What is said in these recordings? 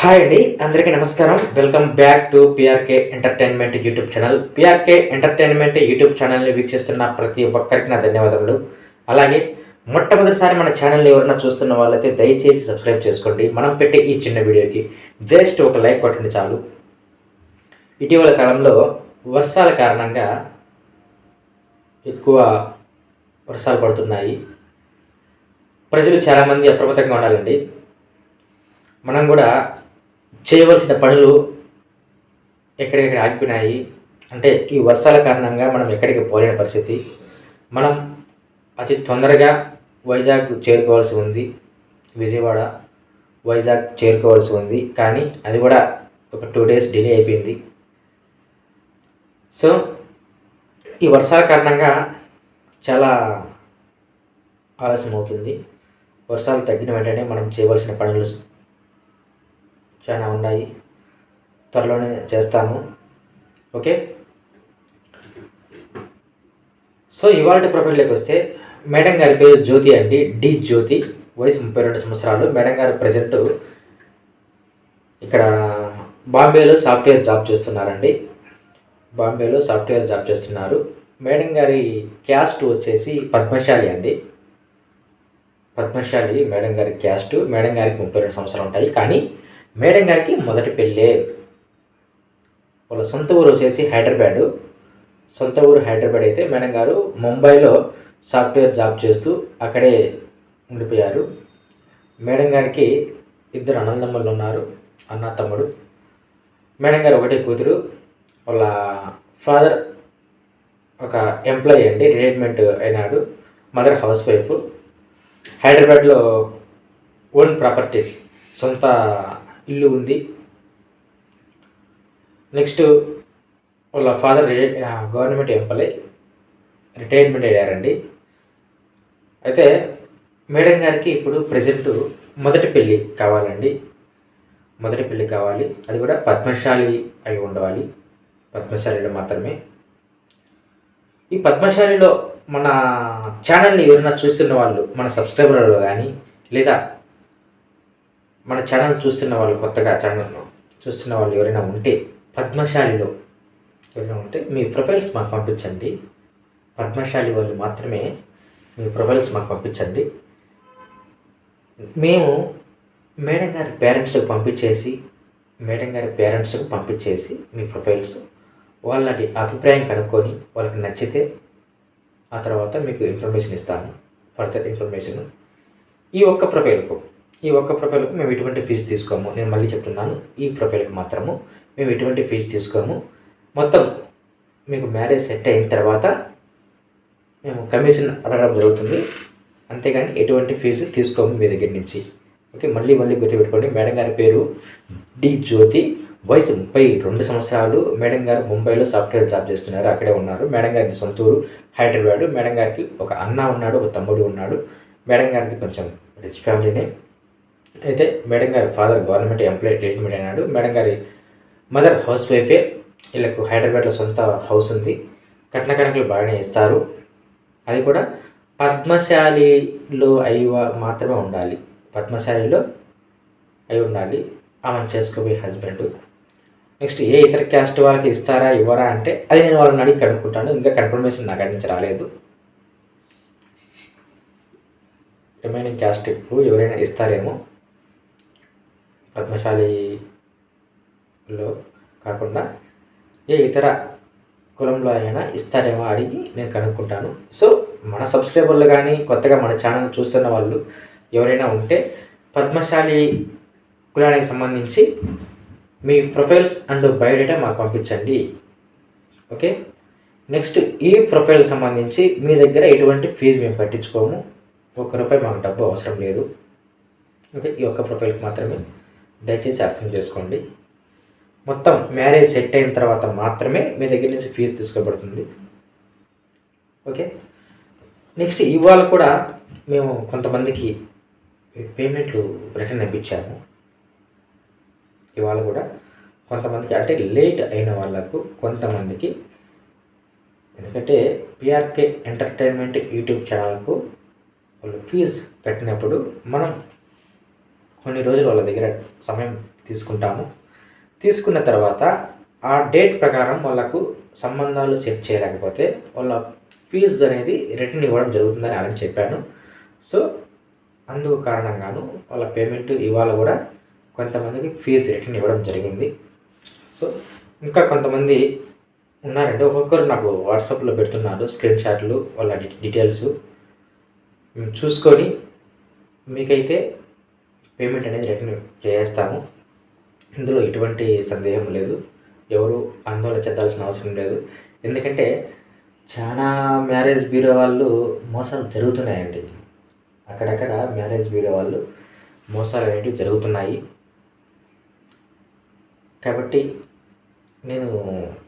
Hi అండి అందరికీ నమస్కారం. Welcome back to PRK entertainment YouTube channel PRK entertainment YouTube ఛానల్ని వీక్షిస్తున్న ప్రతి ఒక్కరికి నా ధన్యవాదములు. అలాగే మొట్టమొదటిసారి మన ఛానల్ని ఎవరైనా చూస్తున్న వాళ్ళైతే దయచేసి సబ్స్క్రైబ్ చేసుకోండి. మనం పెట్టే ఈ చిన్న వీడియోకి జస్ట్ ఒక లైక్ కొట్టండి చాలు. ఇటీవల కాలంలో వర్షాల కారణంగా ఎక్కువ వర్షాలు పడుతున్నాయి. ప్రజలు చాలామంది అప్రమత్తంగా ఉండాలండి. మనం కూడా చేయవలసిన పనులు ఎక్కడెక్కడ ఆగిపోయినాయి? అంటే ఈ వర్షాల కారణంగా మనం ఎక్కడికి పోలేని పరిస్థితి. మనం అతి తొందరగా వైజాగ్ చేరుకోవాల్సి ఉంది. విజయవాడ వైజాగ్ చేరుకోవాల్సి ఉంది. కానీ అది కూడా ఒక టూ డేస్ డిలే అయిపోయింది. సో ఈ వర్షాల కారణంగా చాలా ఆలస్యం అవుతుంది వర్షాలు తగ్గిన వెంటనే మనం చేయవలసిన పనులు చాలా ఉన్నాయి. త్వరలోనే చేస్తాము ఓకే? సో ఇవాళ ప్రొఫైల్లోకి వస్తే మేడం గారి పేరు జ్యోతి అండి. డి జ్యోతి. వయసు ముప్పై రెండు సంవత్సరాలు. మేడం గారు ప్రజెంట్ ఇక్కడ బాంబేలో సాఫ్ట్వేర్ జాబ్ చేస్తున్నారండి. బాంబేలో సాఫ్ట్వేర్ జాబ్ చేస్తున్నారు. మేడం గారి క్యాస్ట్ వచ్చేసి పద్మశాలి అండి. పద్మశాలి మేడం గారి క్యాస్ట్. మేడం గారికి ముప్పై రెండు సంవత్సరాలు ఉంటాయి. కానీ మేడం గారికి మొదటి పెళ్ళే. వాళ్ళ సొంత ఊరు వచ్చేసి హైదరాబాదు. సొంత ఊరు హైదరాబాద్ అయితే మేడం గారు ముంబైలో సాఫ్ట్వేర్ జాబ్ చేస్తూ అక్కడే ఉండిపోయారు. మేడం గారికి ఇద్దరు అన్నదమ్ములు ఉన్నారు. అన్న తమ్ముడు. మేడం గారు ఒకటే కూతురు. వాళ్ళ ఫాదర్ ఒక ఎంప్లాయీ అండి రిటైర్మెంట్ అయినాడు. Mother house wife. హైదరాబాద్లో ఓన్ ప్రాపర్టీస్ సొంత ఇల్లు ఉంది. నెక్స్ట్ వాళ్ళ ఫాదర్ గవర్నమెంట్ ఎంప్లాయ్ రిటైర్మెంట్ అయ్యారండి. అయితే మేడం గారికి ఇప్పుడు ప్రజెంట్ మొదటి పెళ్ళి కావాలండి. మొదటి పెళ్ళి కావాలి. అది కూడా పద్మశాలి అయి ఉండవాలి పద్మశాలిలో మాత్రమే. ఈ పద్మశాలిలో మన ఛానల్ని ఎవరైనా చూస్తున్న వాళ్ళు మన సబ్స్క్రైబర్లు కానీ లేదా మన ఛానల్ చూస్తున్న వాళ్ళు కొత్తగా ఛానల్లో చూస్తున్న వాళ్ళు ఎవరైనా ఉంటే పద్మశాలిలో ఎవరైనా ఉంటే మీ ప్రొఫైల్స్ మాకు పంపించండి. పద్మశాలి వాళ్ళు మాత్రమే మీ ప్రొఫైల్స్ మాకు పంపించండి. మేము మేడం గారి పేరెంట్స్కి పంపించేసి మేడం గారి పేరెంట్స్కి పంపించేసి మీ ప్రొఫైల్స్ వాళ్ళ అభిప్రాయం కనుక్కొని వాళ్ళకి నచ్చితే ఆ తర్వాత మీకు ఇన్ఫర్మేషన్ ఇస్తాను. ఫర్దర్ ఇన్ఫర్మేషన్ ఈ ఒక్క ప్రొఫైల్కు ఈ ఒక్క ప్రొఫైల్కు మేము ఎటువంటి ఫీజు తీసుకోము. నేను మళ్ళీ చెప్తున్నాను ఈ ప్రొఫైల్కి మాత్రము మేము ఎటువంటి ఫీజు తీసుకోము. మొత్తం మీకు మ్యారేజ్ సెట్ అయిన తర్వాత మేము కమిషన్ అడగడం జరుగుతుంది. అంతేగాని ఎటువంటి ఫీజు తీసుకోము మీ దగ్గర నుంచి. ఓకే మళ్ళీ మళ్ళీ గుర్తుపెట్టుకోండి మేడం గారి పేరు డి జ్యోతి. వయసు ముప్పై రెండు సంవత్సరాలు. మేడం గారు ముంబైలో సాఫ్ట్వేర్ జాబ్ చేస్తున్నారు అక్కడే ఉన్నారు. మేడం గారిది సొంతూరు హైదరాబాద్. మేడం గారికి ఒక అన్న ఉన్నాడు ఒక తమ్ముడు ఉన్నాడు. మేడం గారిది కొంచెం రిచ్ ఫ్యామిలీనే అయితే మేడం గారి ఫాదర్ గవర్నమెంట్ ఎంప్లాయీ ట్రీట్మెంట్ అయినాడు మేడం గారి మదర్ హౌస్ వైఫే వీళ్ళకు హైదరాబాద్లో సొంత హౌస్ ఉంది. కట్న కణకులు బాగానే ఇస్తారు. అది కూడా పద్మశాలిలో అయి మాత్రమే ఉండాలి. పద్మశాలిలో అయి ఉండాలి. ఆమె చేసుకోబోయే హస్బెండ్. నెక్స్ట్ ఏ ఇతర క్యాస్ట్ వాళ్ళకి ఇస్తారా ఇవ్వరా అంటే అది నేను వాళ్ళని అడిగి కనుక్కుంటాను. ఇంకా కన్ఫర్మేషన్ నాకు నుంచి రాలేదు. రిమైనింగ్ క్యాస్ట్ ఎవరైనా ఇస్తారేమో. పద్మశాలిలో కాకుండా ఏ ఇతర కులంలో అయినా ఇస్తారేమో అడిగి నేను కనుక్కుంటాను. సో మన సబ్స్క్రైబర్లు కానీ కొత్తగా మన ఛానల్ చూస్తున్న వాళ్ళు ఎవరైనా ఉంటే పద్మశాలి కులానికి సంబంధించి మీ ప్రొఫైల్స్ అండ్ బయోడేటా మాకు పంపించండి. ఓకే? నెక్స్ట్ ఈ ప్రొఫైల్ సంబంధించి మీ దగ్గర ఎటువంటి ఫీజు మేము కట్టించుకోము. ఒక్క రూపాయి మాకు డబ్బు అవసరం లేదు. ఓకే? ఈ ఒక్క ప్రొఫైల్కి మాత్రమే. దయచేసి అర్థం చేసుకోండి. మొత్తం మ్యారేజ్ సెట్ అయిన తర్వాత మాత్రమే మీ దగ్గర నుంచి ఫీజు తీసుకోబడుతుంది. ఓకే? నెక్స్ట్ ఇవాళ కూడా మేము కొంతమందికి పేమెంట్లు రిటర్న్ ఇప్పించాము ఇవాళ కూడా కొంతమందికి అంటే లేట్ అయిన వాళ్ళకు కొంతమందికి ఎందుకంటే పిఆర్కే ఎంటర్టైన్మెంట్ యూట్యూబ్ ఛానల్కు వాళ్ళు ఫీజు కట్టినప్పుడు మనం కొన్ని రోజులు వాళ్ళ దగ్గర సమయం తీసుకుంటాము. తీసుకున్న తర్వాత ఆ డేట్ ప్రకారం వాళ్ళకు సంబంధాలు సెట్ చేయలేకపోతే వాళ్ళ ఫీజు అనేది రిటర్న్ ఇవ్వడం జరుగుతుందని ఆల్రెడీ చెప్పాను. సో అందుకు కారణంగాను వాళ్ళ పేమెంట్ ఇవాళ కూడా కొంతమందికి ఫీజు రిటర్న్ ఇవ్వడం జరిగింది. సో ఇంకా కొంతమంది ఉన్నారండి. ఒక్కొక్కరు నాకు వాట్సాప్లో పెడుతున్నారు స్క్రీన్ షాట్లు వాళ్ళ డీటెయిల్స్. చూసుకొని మీకైతే పేమెంట్ అనేది రిటర్న్ చేస్తాము. ఇందులో ఎటువంటి సందేహం లేదు. ఎవరు ఆందోళన చెందాల్సిన అవసరం లేదు. ఎందుకంటే చాలా మ్యారేజ్ బ్యూరో వాళ్ళు మోసాలు జరుగుతున్నాయండి. అక్కడక్కడ మ్యారేజ్ బ్యూరో వాళ్ళు మోసాలు అనేవి జరుగుతున్నాయి. కాబట్టి నేను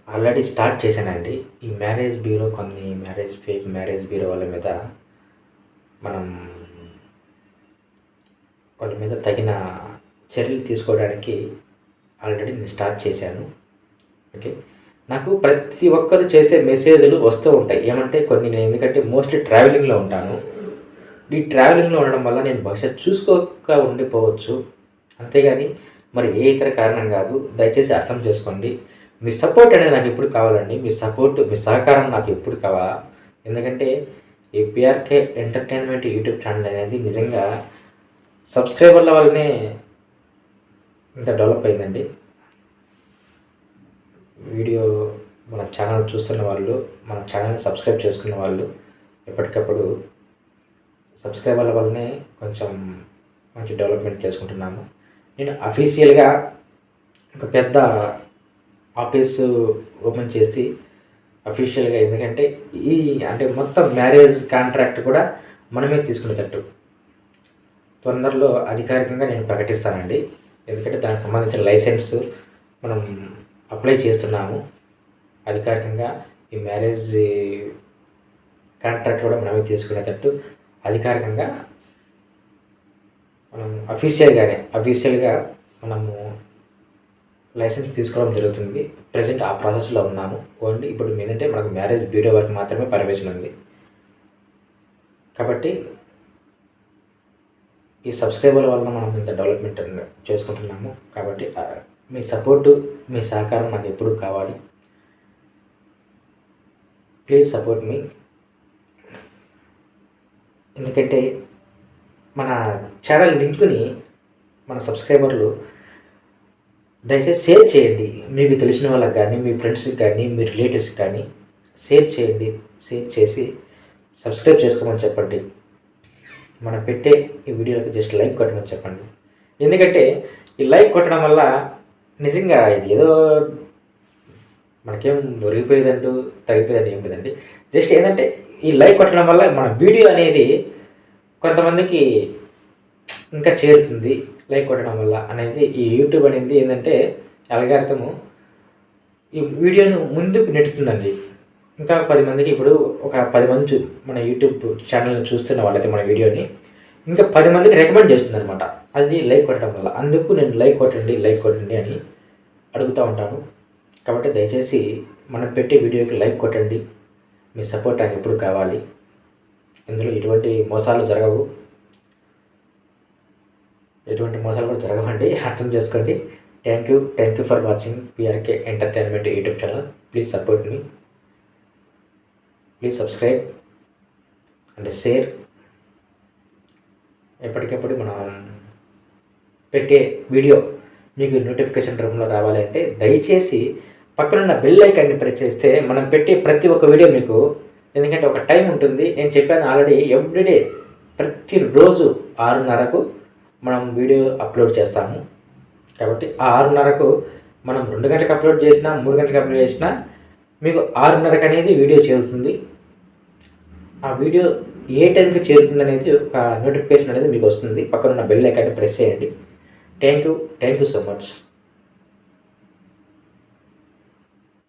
ఆల్రెడీ స్టార్ట్ చేశానండి. ఈ మ్యారేజ్ బ్యూరో కొన్ని మ్యారేజ్ ఫేక్ మ్యారేజ్ బ్యూరో వాళ్ళ మీద మనం వాళ్ళ మీద తగిన చర్యలు తీసుకోవడానికి ఆల్రెడీ నేను స్టార్ట్ చేశాను. ఓకే. నాకు ప్రతి ఒక్కరు చేసే మెసేజ్లు వస్తూ ఉంటాయి. ఏమంటే కొన్ని నేను ఎందుకంటే మోస్ట్లీ ట్రావెలింగ్లో ఉంటాను. ఈ ట్రావెలింగ్లో ఉండడం వల్ల నేను బహుశా చూసుకోక ఉండిపోవచ్చు. అంతేగాని మరి ఏ ఇతర కారణం కాదు. దయచేసి అర్థం చేసుకోండి. మీ సపోర్ట్ అనేది నాకు ఎప్పుడు కావాలండి. మీ సపోర్ట్ మీ సహకారం నాకు ఎప్పుడు కావాలా? ఎందుకంటే ఈ పిఆర్కే ఎంటర్టైన్మెంట్ యూట్యూబ్ ఛానల్ అనేది నిజంగా సబ్స్క్రైబర్ల వల్లనే ఇంత డెవలప్ అయిందండి. వీడియో మన ఛానల్ చూస్తున్న వాళ్ళు మన ఛానల్ని సబ్స్క్రైబ్ చేసుకున్న వాళ్ళు ఎప్పటికప్పుడు సబ్స్క్రైబర్ల వల్లనే కొంచెం మంచి డెవలప్మెంట్ చేసుకుంటున్నాము. నేను అఫీషియల్గా ఒక పెద్ద ఆఫీసు ఓపెన్ చేసి అఫీషియల్గా ఎందుకంటే ఈ అంటే మొత్తం మ్యారేజ్ కాంట్రాక్ట్ కూడా మనమే తీసుకునేటట్టు. తొందరలో అధికారికంగా నేను ప్రకటిస్తానండి. ఎందుకంటే దానికి సంబంధించిన లైసెన్స్ మనం అప్లై చేస్తున్నాము. అధికారికంగా ఈ మ్యారేజ్ కాంట్రాక్ట్ కూడా మనమే తీసుకునేటట్టు అధికారికంగా మనం అఫీషియల్గానే అఫీషియల్గా మనము లైసెన్స్ తీసుకోవడం జరుగుతుంది. ప్రజెంట్ ఆ ప్రాసెస్లో ఉన్నాము. ఓన్లీ ఇప్పుడు ఏంటంటే మనకు మ్యారేజ్ బ్యూరో వరకు మాత్రమే పర్మిషన్ ఉంది. కాబట్టి ఈ సబ్స్క్రైబర్ల వల్ల మనం ఇంత డెవలప్మెంట్ చేసుకుంటున్నాము. కాబట్టి మీ సపోర్టు మీ సహకారం నాకు ఎప్పుడు కావాలి. Please support me. ఎందుకంటే మన ఛానల్ లింక్ని మన సబ్స్క్రైబర్లు దయచేసి షేర్ చేయండి. మీకు తెలిసిన వాళ్ళకి కానీ మీ ఫ్రెండ్స్కి కానీ మీ రిలేటివ్స్కి కానీ షేర్ చేయండి. షేర్ చేసి సబ్స్క్రైబ్ చేసుకోమని చెప్పండి. మనం పెట్టే ఈ వీడియోలకు జస్ట్ లైక్ కొట్టమని చెప్పండి. ఎందుకంటే ఈ లైక్ కొట్టడం వల్ల నిజంగా ఇది ఏదో మనకేం దొరికిపోయేదంటూ తగ్గిపోయేదంటే ఏం లేదండి. జస్ట్ ఏంటంటే ఈ లైక్ కొట్టడం వల్ల మన వీడియో అనేది కొంతమందికి ఇంకా చేరుతుంది లైక్ కొట్టడం వల్ల అనేది ఈ యూట్యూబ్ అనేది ఏంటంటే అలగార్థము ఈ వీడియోను ముందుకు నెట్టుతుందండి ఇంకా పది మందికి ఇప్పుడు ఒక పది మంది మన యూట్యూబ్ ఛానల్ని చూస్తున్న వాళ్ళైతే మన వీడియోని ఇంకా పది మందికి రికమెండ్ చేస్తుంది అనమాట అది లైక్ కొట్టడం వల్ల. అందుకు నేను లైక్ కొట్టండి లైక్ కొట్టండి అని అడుగుతూ ఉంటాను. కాబట్టి దయచేసి మనం పెట్టే వీడియోకి లైక్ కొట్టండి. మీ సపోర్ట్ నాకు ఎప్పుడు కావాలి. ఇందులో ఎటువంటి మోసాలు జరగవు. ఎటువంటి మోసాలు కూడా జరగవండి. అర్థం చేసుకోండి. Thank you thank you for watching PRK entertainment YouTube channel please support me please subscribe and share ఎప్పటికప్పుడు మనం పెట్టే వీడియో మీకు నోటిఫికేషన్ రూమ్లో రావాలి అంటే దయచేసి పక్కనున్న బెల్ ఐకాన్ని ప్రెస్ చేస్తే మనం పెట్టే ప్రతి ఒక్క వీడియో మీకు ఎందుకంటే ఒక టైం ఉంటుంది. నేను చెప్పాను ఆల్రెడీ ఎవ్రీడే ప్రతిరోజు ఆరున్నరకు మనం వీడియో అప్లోడ్ చేస్తాము. కాబట్టి ఆ ఆరున్నరకు మనం రెండు గంటలకు అప్లోడ్ చేసినా మూడు గంటలకు అప్లోడ్ చేసినా మీకు ఆరున్నరకు అనేది వీడియో చేరుతుంది ఆ వీడియో ఏ టైంకి చేరుతుంది అనేది ఒక నోటిఫికేషన్ అనేది మీకు వస్తుంది. పక్కన ఉన్న బెల్ ఐకాన్ని ప్రెస్ చేయండి. Thank you thank you so much